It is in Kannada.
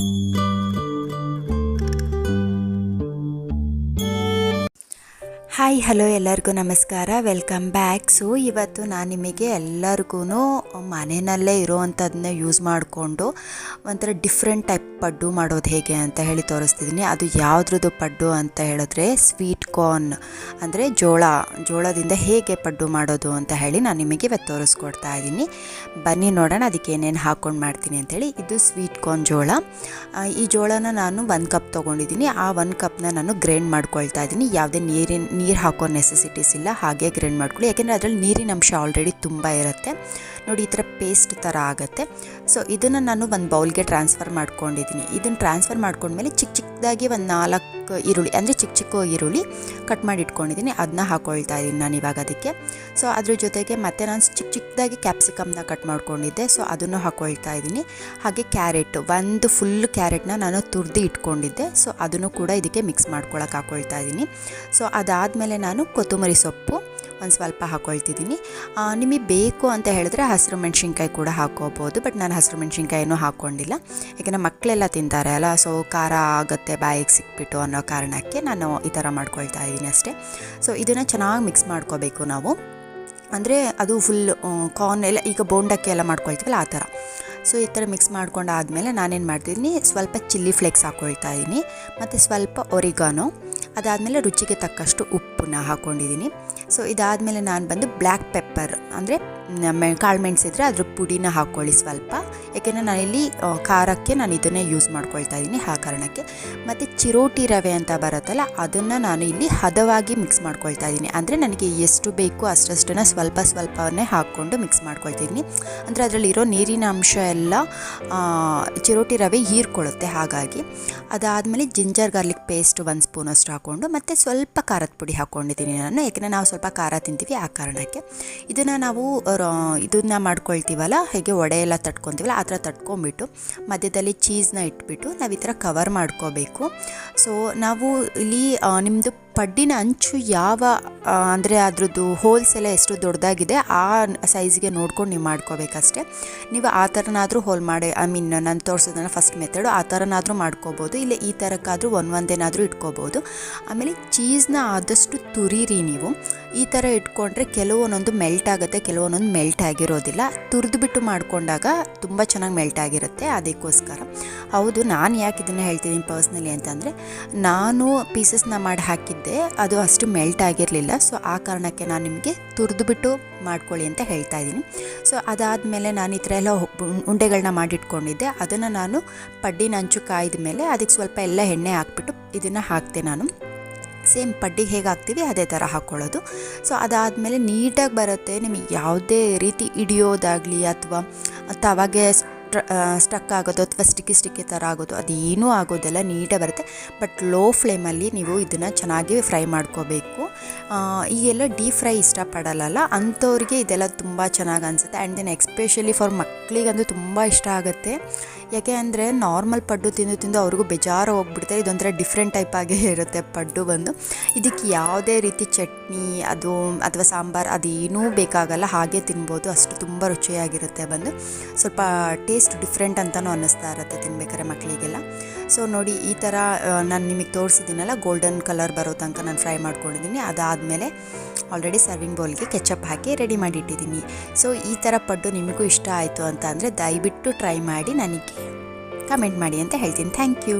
Thank you. ಹಾಯ್ ಹಲೋ ಎಲ್ಲರಿಗೂ ನಮಸ್ಕಾರ. ವೆಲ್ಕಮ್ ಬ್ಯಾಕ್ ಸೊ ಇವತ್ತು ನಾನು ನಿಮಗೆ ಎಲ್ಲರಿಗೂ ಮನೆಯಲ್ಲೇ ಇರೋವಂಥದ್ದನ್ನ ಯೂಸ್ ಮಾಡಿಕೊಂಡು ಒಂಥರ ಡಿಫ್ರೆಂಟ್ ಟೈಪ್ ಪಡ್ಡು ಮಾಡೋದು ಹೇಗೆ ಅಂತ ಹೇಳಿ ತೋರಿಸ್ತಿದ್ದೀನಿ ಅದು ಯಾವುದ್ರದ್ದು ಪಡ್ಡು ಅಂತ ಹೇಳಿದ್ರೆ ಸ್ವೀಟ್ ಕಾರ್ನ್ ಅಂದರೆ ಜೋಳ, ಜೋಳದಿಂದ ಹೇಗೆ ಪಡ್ಡು ಮಾಡೋದು ಅಂತ ಹೇಳಿ ನಾನು ನಿಮಗೆ ಇವತ್ತು ತೋರಿಸ್ಕೊಡ್ತಾ ಇದ್ದೀನಿ ಬನ್ನಿ ನೋಡೋಣ ಅದಕ್ಕೆ ಏನೇನು ಹಾಕ್ಕೊಂಡು ಮಾಡ್ತೀನಿ ಅಂತೇಳಿ ಇದು ಸ್ವೀಟ್ ಕಾರ್ನ್ ಜೋಳ. ಈ ಜೋಳನ ನಾನು ಒಂದು ಕಪ್ ತೊಗೊಂಡಿದ್ದೀನಿ ಆ ಒಂದು ಕಪ್ನ ನಾನು ಗ್ರೈಂಡ್ ಮಾಡ್ಕೊಳ್ತಾ ಇದ್ದೀನಿ ಯಾವುದೇ ನೀರಿನ ನೀರು ಹಾಕೋ ನೆಸೆಸಿಟೀಸ್ ಇಲ್ಲ, ಹಾಗೆ ಗ್ರೈಂಡ್ ಮಾಡ್ಕೊಳ್ಳಿ. ಯಾಕೆಂದರೆ ಅದರಲ್ಲಿ ನೀರಿನ ಅಂಶ ಆಲ್ರೆಡಿ ತುಂಬ ಇರುತ್ತೆ. ನೋಡಿ, ಈ ಥರ ಪೇಸ್ಟ್ ಥರ ಆಗುತ್ತೆ. ಸೊ ಇದನ್ನು ನಾನು ಒಂದು ಬೌಲ್ಗೆ ಟ್ರಾನ್ಸ್ಫರ್ ಮಾಡ್ಕೊಂಡಿದ್ದೀನಿ ಇದನ್ನು ಟ್ರಾನ್ಸ್ಫರ್ ಮಾಡ್ಕೊಂಡ್ಮೇಲೆ ಚಿಕ್ಕ ಚಿಕ್ಕದಾಗಿ ಒಂದು ನಾಲ್ಕು ಈರುಳ್ಳಿ, ಅಂದರೆ ಚಿಕ್ಕ ಚಿಕ್ಕ ಈರುಳ್ಳಿ ಕಟ್ ಮಾಡಿ ಇಟ್ಕೊಂಡಿದ್ದೀನಿ ಅದನ್ನ ಹಾಕ್ಕೊಳ್ತಾ ಇದ್ದೀನಿ ನಾನು ಇವಾಗ ಅದಕ್ಕೆ. ಸೊ ಅದ್ರ ಜೊತೆಗೆ ಮತ್ತೆ ನಾನು ಚಿಕ್ಕ ಚಿಕ್ಕದಾಗಿ ಕ್ಯಾಪ್ಸಿಕಮ್ನ ಕಟ್ ಮಾಡ್ಕೊಂಡಿದ್ದೆ. ಸೊ ಅದನ್ನು ಹಾಕ್ಕೊಳ್ತಾ ಇದ್ದೀನಿ. ಹಾಗೆ ಕ್ಯಾರೆಟ್ ಒಂದು ಫುಲ್ ಕ್ಯಾರೆಟ್ನ ನಾನು ತುರ್ದು ಇಟ್ಕೊಂಡಿದ್ದೆ. ಸೊ ಅದನ್ನು ಕೂಡ ಇದಕ್ಕೆ ಮಿಕ್ಸ್ ಮಾಡ್ಕೊಳಕ್ಕೆ ಹಾಕೊಳ್ತಾ ಇದ್ದೀನಿ. ಸೊ ಅದಾದಮೇಲೆ ನಾನು ಕೊತ್ತಂಬರಿ ಸೊಪ್ಪು ಒಂದು ಸ್ವಲ್ಪ ಹಾಕೊಳ್ತಿದ್ದೀನಿ. ನಿಮಗೆ ಬೇಕು ಅಂತ ಹೇಳಿದ್ರೆ ಹಸಿರು ಮೆಣಸಿನ್ಕಾಯಿ ಕೂಡ ಹಾಕೋಬೋದು ಬಟ್ ನಾನು ಹಸಿರು ಮೆಣಸಿನ್ಕಾಯಿನೂ ಹಾಕ್ಕೊಂಡಿಲ್ಲ. ಯಾಕೆಂದರೆ ಮಕ್ಕಳೆಲ್ಲ ತಿಂತಾರೆ ಅಲ್ಲ, ಸೊ ಖಾರ ಆಗುತ್ತೆ, ಬಾಯಿಗೆ ಸಿಕ್ಬಿಟ್ಟು ಅನ್ನೋ ಕಾರಣಕ್ಕೆ ನಾನು ಈ ಥರ ಮಾಡ್ಕೊಳ್ತಾ ಇದ್ದೀನಿ ಅಷ್ಟೇ. ಸೊ ಇದನ್ನು ಚೆನ್ನಾಗಿ ಮಿಕ್ಸ್ ಮಾಡ್ಕೋಬೇಕು ನಾವು. ಅಂದರೆ ಅದು ಫುಲ್ ಕಾರ್ನ್ ಎಲ್ಲ, ಈಗ ಬೋಂಡಕ್ಕೆ ಎಲ್ಲ ಮಾಡ್ಕೊಳ್ತೀವಲ್ಲ ಆ ಥರ. ಸೊ ಈ ಥರ ಮಿಕ್ಸ್ ಮಾಡ್ಕೊಂಡಾದಮೇಲೆ ನಾನೇನು ಮಾಡ್ತಿದ್ದೀನಿ, ಸ್ವಲ್ಪ ಚಿಲ್ಲಿ ಫ್ಲೇಕ್ಸ್ ಹಾಕ್ಕೊಳ್ತಾ ಇದ್ದೀನಿ, ಮತ್ತು ಸ್ವಲ್ಪ ಒರಿಗಾನೋ ಅದಾದಮೇಲೆ ರುಚಿಗೆ ತಕ್ಕಷ್ಟು ಉಪ್ಪನ್ನ ಹಾಕ್ಕೊಂಡಿದ್ದೀನಿ ಸೊ ಇದಾದಮೇಲೆ ನಾನು ಬಂದು ಬ್ಲ್ಯಾಕ್ ಪೆಪ್ಪರ್ ಅಂದರೆ ಮೆ ಕಾಳು ಮೆಣಸಿದ್ರೆ ಅದ್ರ ಪುಡಿನ ಹಾಕ್ಕೊಳ್ಳಿ ಸ್ವಲ್ಪ. ಯಾಕೆಂದರೆ ನಾನಿಲ್ಲಿ ಖಾರಕ್ಕೆ ನಾನು ಇದನ್ನೇ ಯೂಸ್ ಮಾಡ್ಕೊಳ್ತಾ ಇದ್ದೀನಿ ಆ ಕಾರಣಕ್ಕೆ. ಮತ್ತು ಚಿರೋಟಿ ರವೆ ಅಂತ ಬರುತ್ತಲ್ಲ, ಅದನ್ನು ನಾನು ಇಲ್ಲಿ ಹದವಾಗಿ ಮಿಕ್ಸ್ ಮಾಡ್ಕೊಳ್ತಾ ಇದ್ದೀನಿ. ಅಂದರೆ ನನಗೆ ಎಷ್ಟು ಬೇಕು ಅಷ್ಟಷ್ಟನ್ನು ಸ್ವಲ್ಪ ಸ್ವಲ್ಪವನ್ನೇ ಹಾಕ್ಕೊಂಡು ಮಿಕ್ಸ್ ಮಾಡ್ಕೊಳ್ತಿದ್ದೀನಿ ಅಂದರೆ ಅದರಲ್ಲಿರೋ ನೀರಿನ ಅಂಶ ಎಲ್ಲ ಚಿರೋಟಿ ರವೆ ಹೀರ್ಕೊಳ್ಳುತ್ತೆ ಹಾಗಾಗಿ. ಅದಾದಮೇಲೆ ಜಿಂಜರ್ ಗಾರ್ಲಿಕ್ ಪೇಸ್ಟ್ ಒಂದು ಸ್ಪೂನ್ ಅಷ್ಟು ಹಾಕ್ಕೊಂಡು, ಮತ್ತು ಸ್ವಲ್ಪ ಖಾರದ ಪುಡಿ ಹಾಕ್ಕೊಂಡಿದ್ದೀನಿ ನಾನು. ಯಾಕೆಂದರೆ ನಾವು ಸ್ವಲ್ಪ ಖಾರ ತಿಂತೀವಿ ಆ ಕಾರಣಕ್ಕೆ. ಇದನ್ನು ನಾವು ಇದನ್ನು ಮಾಡ್ಕೊಳ್ತೀವಲ್ಲ, ಹೇಗೆ ವಡೆ ಎಲ್ಲ ತಟ್ಕೊತೀವಲ್ಲ, ಆ ಥರ ತಟ್ಕೊಂಬಿಟ್ಟು ಮಧ್ಯದಲ್ಲಿ ಚೀಸ್ನ ಇಟ್ಬಿಟ್ಟು ನಾವು ಈ ಥರ ಕವರ್ ಮಾಡ್ಕೋಬೇಕು. ಸೊ ನಾವು ಇಲ್ಲಿ ನಿಮ್ಮದು ಪಡ್ಡಿನ ಅಂಚು ಯಾವ ಅಂದರೆ ಅದರದ್ದು ಹೋಲ್ಸ್ ಎಲ್ಲ ಎಷ್ಟು ದೊಡ್ಡದಾಗಿದೆ, ಆ ಸೈಜ್ಗೆ ನೋಡ್ಕೊಂಡು ನೀವು ಮಾಡ್ಕೋಬೇಕಷ್ಟೆ. ನೀವು ಆ ಥರನಾದರೂ ಹೋಲ್ ಮಾಡಿ, ಐ ಮೀನ್ ನಾನು ತೋರಿಸೋದನ್ನ ಫಸ್ಟ್ ಮೆಥಡು ಆ ಥರನಾದರೂ ಮಾಡ್ಕೋಬೋದು, ಇಲ್ಲ ಈ ಥರಕ್ಕಾದರೂ ಒಂದು ಒಂದೇನಾದರೂ ಇಟ್ಕೋಬೋದು. ಆಮೇಲೆ ಚೀಸ್ನ ಆದಷ್ಟು ತುರೀರಿ ನೀವು. ಈ ಥರ ಇಟ್ಕೊಂಡ್ರೆ ಕೆಲವೊಂದೊಂದು ಮೆಲ್ಟ್ ಆಗುತ್ತೆ, ಕೆಲವೊಂದೊಂದು ಮೆಲ್ಟ್ ಆಗಿರೋದಿಲ್ಲ. ತುರಿದುಬಿಟ್ಟು ಮಾಡಿಕೊಂಡಾಗ ತುಂಬ ಚೆನ್ನಾಗಿ ಮೆಲ್ಟ್ ಆಗಿರುತ್ತೆ, ಅದಕ್ಕೋಸ್ಕರ. ಹೌದು, ನಾನು ಯಾಕೆ ಇದನ್ನು ಹೇಳ್ತಿದ್ದೀನಿ ಪರ್ಸ್ನಲಿ ಅಂತಂದರೆ, ನಾನು ಪೀಸಸ್ನ ಮಾಡಿ ಹಾಕಿದ್ದೆ. ಅದು ಅಷ್ಟು ಮೆಲ್ಟ್ ಆಗಿರಲಿಲ್ಲ. ಸೊ ಆ ಕಾರಣಕ್ಕೆ ನಾನು ನಿಮಗೆ ತುರಿದುಬಿಟ್ಟು ಮಾಡ್ಕೊಳ್ಳಿ ಅಂತ ಹೇಳ್ತಾ ಇದ್ದೀನಿ. ಸೊ ಅದಾದಮೇಲೆ ನಾನು ಈ ಥರ ಎಲ್ಲ ಉಂಡೆಗಳನ್ನ ಮಾಡಿಟ್ಕೊಂಡಿದ್ದೆ. ಅದನ್ನು ನಾನು ಪಡ್ಡಿನ ಅಂಚು ಕಾಯ್ದ ಮೇಲೆ ಅದಕ್ಕೆ ಸ್ವಲ್ಪ ಎಲ್ಲ ಎಣ್ಣೆ ಹಾಕ್ಬಿಟ್ಟು ಇದನ್ನು ಹಾಕ್ತೆ ನಾನು. ಸೇಮ್ ಪಡ್ಡಿಗೆ ಹೇಗೆ ಹಾಕ್ತೀವಿ ಅದೇ ಥರ ಹಾಕ್ಕೊಳ್ಳೋದು ಸೊ ಅದಾದಮೇಲೆ ನೀಟಾಗಿ ಬರುತ್ತೆ. ನಿಮಗೆ ಯಾವುದೇ ರೀತಿ ಹಿಡಿಯೋದಾಗಲಿ ಅಥವಾ ತವಾಗೆ ಸ್ಟಕ್ ಆಗೋದು ಅಥವಾ ಸ್ಟಿಕ್ಕಿ ಸ್ಟಿಕ್ಕಿ ಥರ ಆಗೋದು, ಅದೇನೂ ಆಗೋದಿಲ್ಲ ನೀಟಾಗಿ ಬರುತ್ತೆ. ಬಟ್ ಲೋ ಫ್ಲೇಮಲ್ಲಿ ನೀವು ಇದನ್ನು ಚೆನ್ನಾಗಿ ಫ್ರೈ ಮಾಡ್ಕೋಬೇಕು. ಈಗೆಲ್ಲ ಡೀಪ್ ಫ್ರೈ ಇಷ್ಟಪಡಲ್ಲ ಅಂಥವ್ರಿಗೆ ಇದೆಲ್ಲ ತುಂಬ ಚೆನ್ನಾಗಿ ಅನಿಸುತ್ತೆ. ಆ್ಯಂಡ್ ದೆನ್ ಎಕ್ಸ್ಪೆಷಲಿ ಫಾರ್ ಮಕ್ಕಳಿಗಂತೂ ತುಂಬ ಇಷ್ಟ ಆಗುತ್ತೆ. ಯಾಕೆ ಅಂದರೆ ನಾರ್ಮಲ್ ಪಡ್ಡು ತಿಂದು ತಿಂದು ಅವ್ರಿಗೂ ಬೇಜಾರು ಹೋಗ್ಬಿಡ್ತಾರೆ ಇದೊಂಥರ ಡಿಫ್ರೆಂಟ್ ಟೈಪ್ ಆಗಿ ಇರುತ್ತೆ ಪಡ್ಡು ಬಂದು. ಇದಕ್ಕೆ ಯಾವುದೇ ರೀತಿ ಚಟ್ನಿ, ಅದು ಅಥವಾ ಸಾಂಬಾರು ಅದೇನೂ ಬೇಕಾಗಲ್ಲ. ಹಾಗೆ ತಿನ್ಬೋದು. ಅಷ್ಟು ತುಂಬ ರುಚಿಯಾಗಿರುತ್ತೆ ಬಂದು. ಸ್ವಲ್ಪ ಟೇಸ್ಟ್ ಡಿಫ್ರೆಂಟ್ ಅಂತಲೂ ಅನ್ನಿಸ್ತಾ ಇರುತ್ತೆ ತಿನ್ಬೇಕಾದ್ರೆ ಮಕ್ಕಳಿಗೆಲ್ಲ ಸೊ ನೋಡಿ, ಈ ಥರ ನಾನು ನಿಮಗೆ ತೋರಿಸಿದ್ದೀನಲ್ಲ ಗೋಲ್ಡನ್ ಕಲರ್ ಬರೋ ತನಕ ನಾನು ಫ್ರೈ ಮಾಡ್ಕೊಂಡಿದ್ದೀನಿ. ಅದಾದಮೇಲೆ ಆಲ್ರೆಡಿ ಸರ್ವಿಂಗ್ ಬೌಲ್ಗೆ ಕೆಚಪ್ ಹಾಕಿ ರೆಡಿ ಮಾಡಿಟ್ಟಿದ್ದೀನಿ. ಸೊ ಈ ಥರ ಪಡ್ಡು ನಿಮಗೂ ಇಷ್ಟ ಆಯಿತು ಅಂತ ಅಂದರೆ ದಯವಿಟ್ಟು ಟ್ರೈ ಮಾಡಿ, ನನಗೆ ಕಮೆಂಟ್ ಮಾಡಿ ಅಂತ ಹೇಳ್ತೀನಿ. Thank you